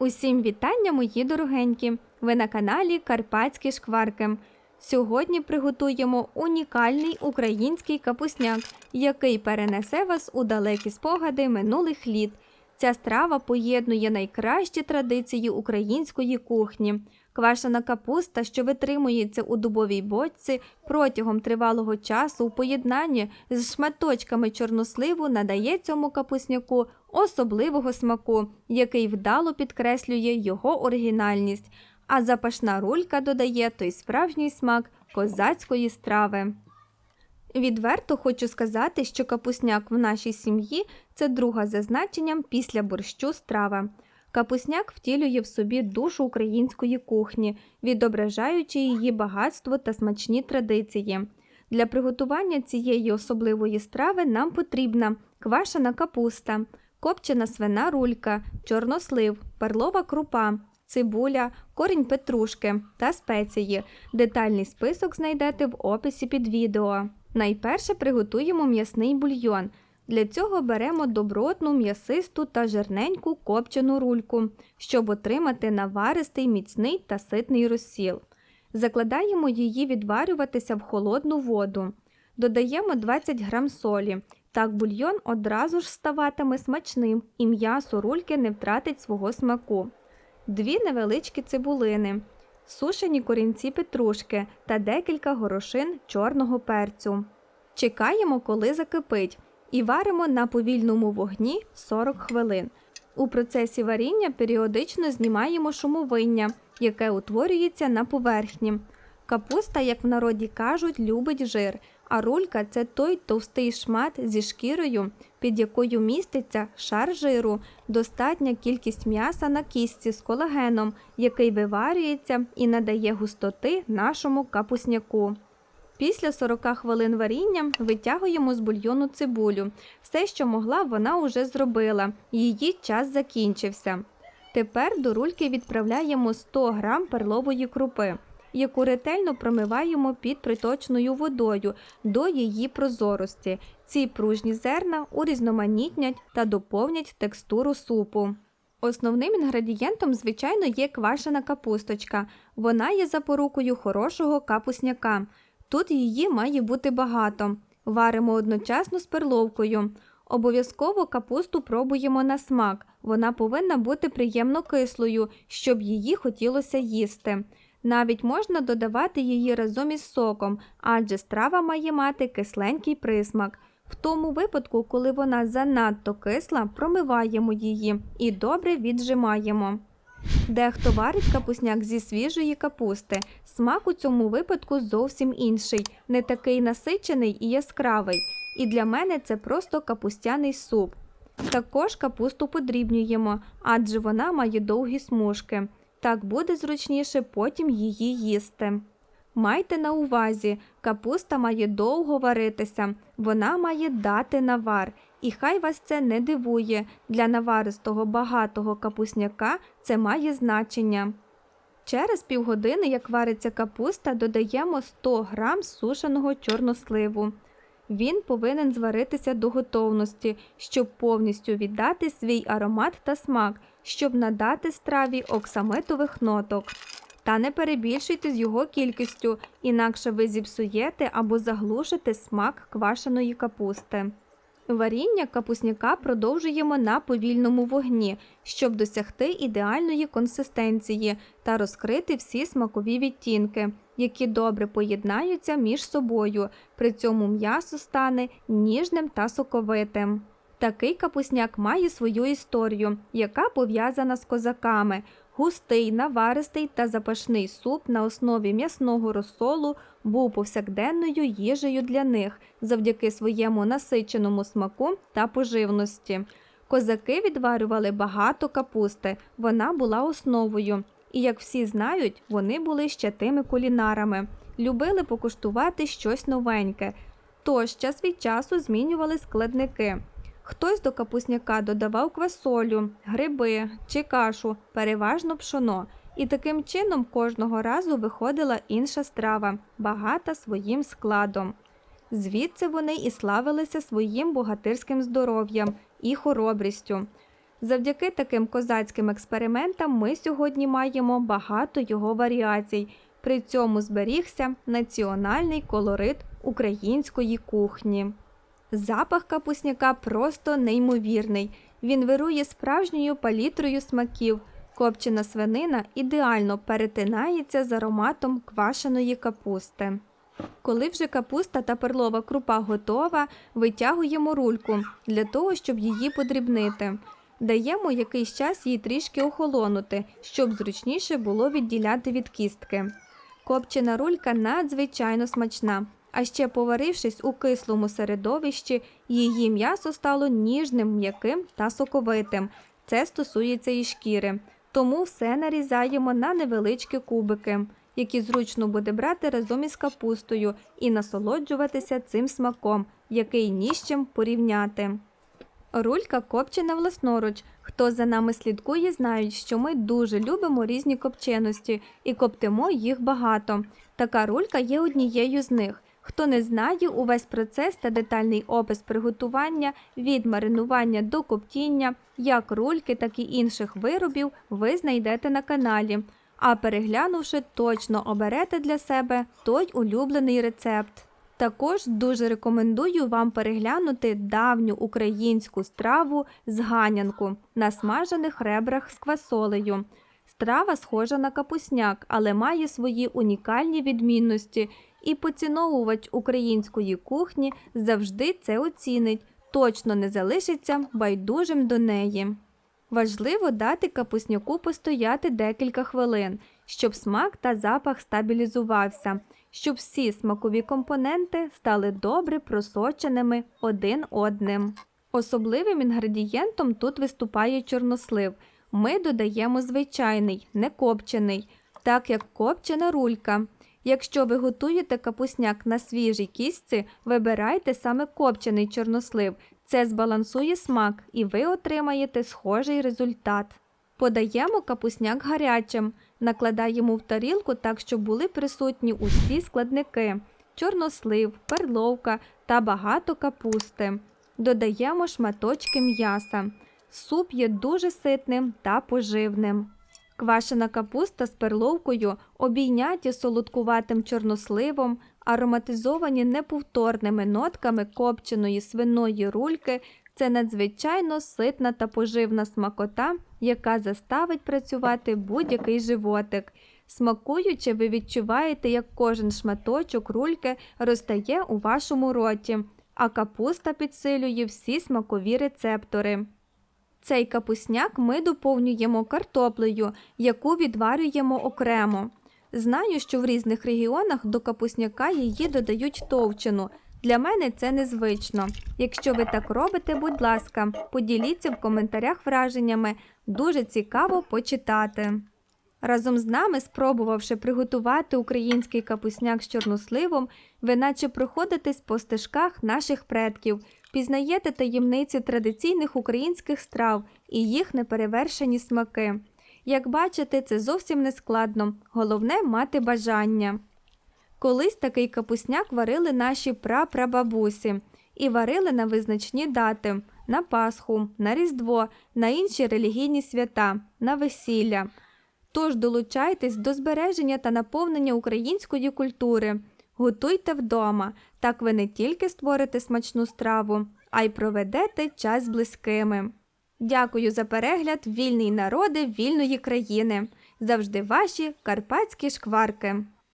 Усім вітання, мої дорогенькі! Ви на каналі Карпатські Шкварки. Сьогодні приготуємо унікальний український капусняк, який перенесе вас у далекі спогади минулих літ. Ця страва поєднує найкращі традиції української кухні. Квашена капуста, що витримується у дубовій бочці протягом тривалого часу у поєднанні з шматочками чорносливу надає цьому капусняку особливого смаку, який вдало підкреслює його оригінальність. А запашна рулька додає той справжній смак козацької страви. Відверто хочу сказати, що капусняк в нашій сім'ї це друга за значенням після борщу страва. Капусняк втілює в собі душу української кухні, відображаючи її багатство та смачні традиції. Для приготування цієї особливої страви нам потрібна квашена капуста, копчена свина рулька, чорнослив, перлова крупа, цибуля, корінь петрушки та спеції. Детальний список знайдете в описі під відео. Найперше приготуємо м'ясний бульйон. Для цього беремо добротну, м'ясисту та жирненьку копчену рульку, щоб отримати наваристий, міцний та ситний розсіл. Закладаємо її відварюватися в холодну воду. Додаємо 20 г солі. Так бульйон одразу ж ставатиме смачним і м'ясо рульки не втратить свого смаку. Дві невеличкі цибулини, сушені корінці петрушки та декілька горошин чорного перцю. Чекаємо, коли закипить, і варимо на повільному вогні 40 хвилин. У процесі варіння періодично знімаємо шумовиння, яке утворюється на поверхні. Капуста, як в народі кажуть, любить жир, а рулька це той товстий шмат зі шкірою, під якою міститься шар жиру, достатня кількість м'яса на кістці з колагеном, який виварюється і надає густоти нашому капусняку. Після 40 хвилин варіння витягуємо з бульйону цибулю. Все, що могла, вона уже зробила, її час закінчився. Тепер до рульки відправляємо 100 г перлової крупи, яку ретельно промиваємо під приточною водою до її прозорості. Ці пружні зерна урізноманітнять та доповнять текстуру супу. Основним інгредієнтом, звичайно, є квашена капусточка. Вона є запорукою хорошого капусняка. Тут її має бути багато. Варимо одночасно з перловкою. Обов'язково капусту пробуємо на смак. Вона повинна бути приємно кислою, щоб її хотілося їсти. Навіть можна додавати її разом із соком, адже страва має мати кисленький присмак. В тому випадку, коли вона занадто кисла, промиваємо її і добре віджимаємо. Дехто варить капусняк зі свіжої капусти. Смак у цьому випадку зовсім інший, не такий насичений і яскравий. І для мене це просто капустяний суп. Також капусту подрібнюємо, адже вона має довгі смужки. Так буде зручніше потім її їсти. Майте на увазі, капуста має довго варитися, вона має дати навар. І хай вас це не дивує, для наваристого багатого капусняка це має значення. Через півгодини, як вариться капуста, додаємо 100 г сушеного чорносливу. Він повинен зваритися до готовності, щоб повністю віддати свій аромат та смак, щоб надати страві оксамитових ноток. Та не перебільшуйте з його кількістю, інакше ви зіпсуєте або заглушите смак квашеної капусти. Варіння капусняка продовжуємо на повільному вогні, щоб досягти ідеальної консистенції та розкрити всі смакові відтінки, які добре поєднаються між собою. При цьому м'ясо стане ніжним та соковитим. Такий капусняк має свою історію, яка пов'язана з козаками. Густий, наваристий та запашний суп на основі м'ясного розсолу був повсякденною їжею для них завдяки своєму насиченому смаку та поживності. Козаки відварювали багато капусти, вона була основою. І, як всі знають, вони були ще тими кулінарами, любили покуштувати щось новеньке. Тож час від часу змінювали складники. Хтось до капусняка додавав квасолю, гриби чи кашу, переважно пшоно, і таким чином кожного разу виходила інша страва, багата своїм складом. Звідси вони і славилися своїм богатирським здоров'ям і хоробрістю. Завдяки таким козацьким експериментам ми сьогодні маємо багато його варіацій. При цьому зберігся національний колорит української кухні. Запах капусняка просто неймовірний. Він вирує справжньою палітрою смаків. Копчена свинина ідеально перетинається з ароматом квашеної капусти. Коли вже капуста та перлова крупа готова, витягуємо рульку для того, щоб її подрібнити. Даємо якийсь час їй трішки охолонути, щоб зручніше було відділяти від кістки. Копчена рулька надзвичайно смачна, а ще поварившись у кислому середовищі, її м'ясо стало ніжним, м'яким та соковитим. Це стосується і шкіри. Тому все нарізаємо на невеличкі кубики, які зручно буде брати разом із капустою і насолоджуватися цим смаком, який ні з чим порівняти. Рулька копчена власноруч. Хто за нами слідкує, знають, що ми дуже любимо різні копченості і коптимо їх багато. Така рулька є однією з них. Хто не знає, увесь процес та детальний опис приготування від маринування до коптіння, як рульки, так і інших виробів, ви знайдете на каналі. А переглянувши, точно оберете для себе той улюблений рецепт. Також дуже рекомендую вам переглянути давню українську страву з ганянку на смажених ребрах з квасолею. Страва схожа на капусняк, але має свої унікальні відмінності, і поціновувач української кухні завжди це оцінить, точно не залишиться байдужим до неї. Важливо дати капусняку постояти декілька хвилин, щоб смак та запах стабілізувався, щоб всі смакові компоненти стали добре просоченими один одним. Особливим інгредієнтом тут виступає чорнослив. Ми додаємо звичайний, не копчений, так як копчена рулька. Якщо ви готуєте капусняк на свіжій кістці, вибирайте саме копчений чорнослив. Це збалансує смак і ви отримаєте схожий результат. Подаємо капусняк гарячим, накладаємо в тарілку так, щоб були присутні усі складники: чорнослив, перловка та багато капусти. Додаємо шматочки м'яса. Суп є дуже ситним та поживним. Квашена капуста з перловкою, обійняті солодкуватим чорносливом, ароматизовані неповторними нотками копченої свиної рульки це надзвичайно ситна та поживна смакота, яка заставить працювати будь-який животик. Смакуючи, ви відчуваєте, як кожен шматочок рульки розтає у вашому роті, а капуста підсилює всі смакові рецептори. Цей капусняк ми доповнюємо картоплею, яку відварюємо окремо. Знаю, що в різних регіонах до капусняка її додають товчену. Для мене це незвично. Якщо ви так робите, будь ласка, поділіться в коментарях враженнями. Дуже цікаво почитати. Разом з нами, спробувавши приготувати український капусняк з чорносливом, ви наче проходитесь по стежках наших предків, пізнаєте таємниці традиційних українських страв і їх неперевершені смаки. Як бачите, це зовсім не складно, головне мати бажання. Колись такий капусняк варили наші прапрабабусі і варили на визначні дати на Пасху, на Різдво, на інші релігійні свята, на весілля. Тож долучайтесь до збереження та наповнення української культури. Готуйте вдома, так ви не тільки створите смачну страву, а й проведете час з близькими. Дякую за перегляд, вільний народи вільної країни. Завжди ваші карпатські шкварки.